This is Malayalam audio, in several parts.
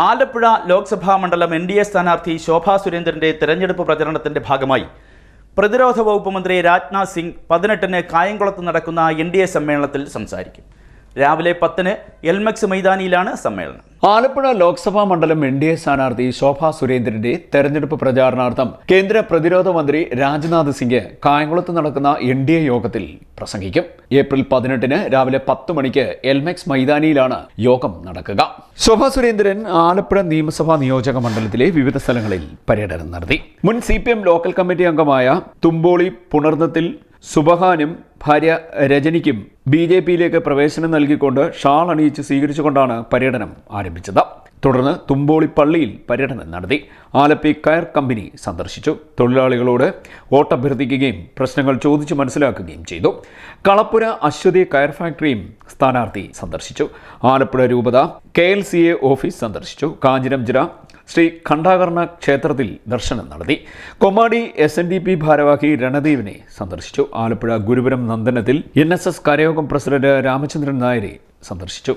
ആലപ്പുഴ ലോക്സഭാ മണ്ഡലം എൻ ഡി എ സ്ഥാനാർത്ഥി ശോഭാ സുരേന്ദ്രന്റെ തെരഞ്ഞെടുപ്പ് പ്രചരണത്തിന്റെ ഭാഗമായി. പ്രതിരോധ വകുപ്പ് മന്ത്രി രാജ്നാഥ് സിംഗ് പതിനെട്ടിന് കായംകുളത്ത് നടക്കുന്ന എൻ ഡി എ സമ്മേളനത്തിൽ സംസാരിക്കും. രാവിലെ പത്തിന് എൽമെക്സ് മൈതാനിയിലാണ് സമ്മേളനം. ആലപ്പുഴ ലോക്സഭാ മണ്ഡലം എൻ ഡി എ സ്ഥാനാർത്ഥി ശോഭാ സുരേന്ദ്രന്റെ തെരഞ്ഞെടുപ്പ് പ്രചാരണാർത്ഥം കേന്ദ്ര പ്രതിരോധ മന്ത്രി രാജ്നാഥ് സിംഗ് കായംകുളത്ത് നടക്കുന്ന എൻ ഡി എ യോഗത്തിൽ പ്രസംഗിക്കും. ഏപ്രിൽ പതിനെട്ടിന് രാവിലെ പത്ത് മണിക്ക് എൽമെക്സ് മൈതാനിയിലാണ് യോഗം നടക്കുക. ശോഭാ സുരേന്ദ്രൻ ആലപ്പുഴ നിയമസഭാ നിയോജക മണ്ഡലത്തിലെ വിവിധ സ്ഥലങ്ങളിൽ പര്യടനം നടത്തി. മുൻ സി ലോക്കൽ കമ്മിറ്റി അംഗമായ തുമ്പോളി പുണർന്നത്തിൽ സുബഹാനും ഭാര്യ രജനിക്കും ബി ജെ പിയിലേക്ക് പ്രവേശനം നൽകിക്കൊണ്ട് ഷാൾ അണിയിച്ച് സ്വീകരിച്ചുകൊണ്ടാണ് പര്യടനം ആരംഭിച്ചത്. തുടർന്ന് തുമ്പോളി പള്ളിയിൽ പര്യടനം നടത്തി. ആലപ്പി കയർ കമ്പനി സന്ദർശിച്ചു. തൊഴിലാളികളോട് വോട്ടഭ്യർത്ഥിക്കുകയും പ്രശ്നങ്ങൾ ചോദിച്ചു മനസ്സിലാക്കുകയും ചെയ്തു. കളപ്പുര അശ്വതി കയർ ഫാക്ടറിയും സ്ഥാനാർത്ഥി സന്ദർശിച്ചു. ആലപ്പുഴ രൂപത കെ ഓഫീസ് സന്ദർശിച്ചു. കാഞ്ഞിരംചിറ ശ്രീ ഖണ്ഡാകർണ ക്ഷേത്രത്തിൽ ദർശനം നടത്തി. Komadi S N D P ഭാരവാഹി രണദീവിനെ സന്ദർശിച്ചു. ആലപ്പുഴ ഗുരുപുരം നന്ദനത്തിൽ എൻ എസ് എസ് കരയോഗം പ്രസിഡന്റ് രാമചന്ദ്രൻ നായരെ സന്ദർശിച്ചു.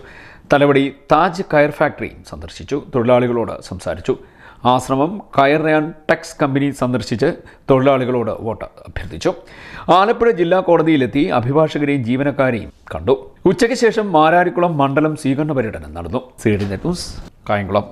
തലവടി താജ് കയർ ഫാക്ടറി സന്ദർശിച്ചു. തൊഴിലാളികളോട് സംസാരിച്ചു. ആശ്രമം കയർ ടെക്സ് കമ്പനി സന്ദർശിച്ച് തൊഴിലാളികളോട് വോട്ട് അഭ്യർത്ഥിച്ചു. ആലപ്പുഴ ജില്ലാ കോടതിയിലെത്തി അഭിഭാഷകരെയും ജീവനക്കാരെയും കണ്ടു. ഉച്ചയ്ക്ക് ശേഷം മാരാരിക്കുളം മണ്ഡലം സ്വീകരണ പര്യടനം നടന്നു. C D news Kayamkulam.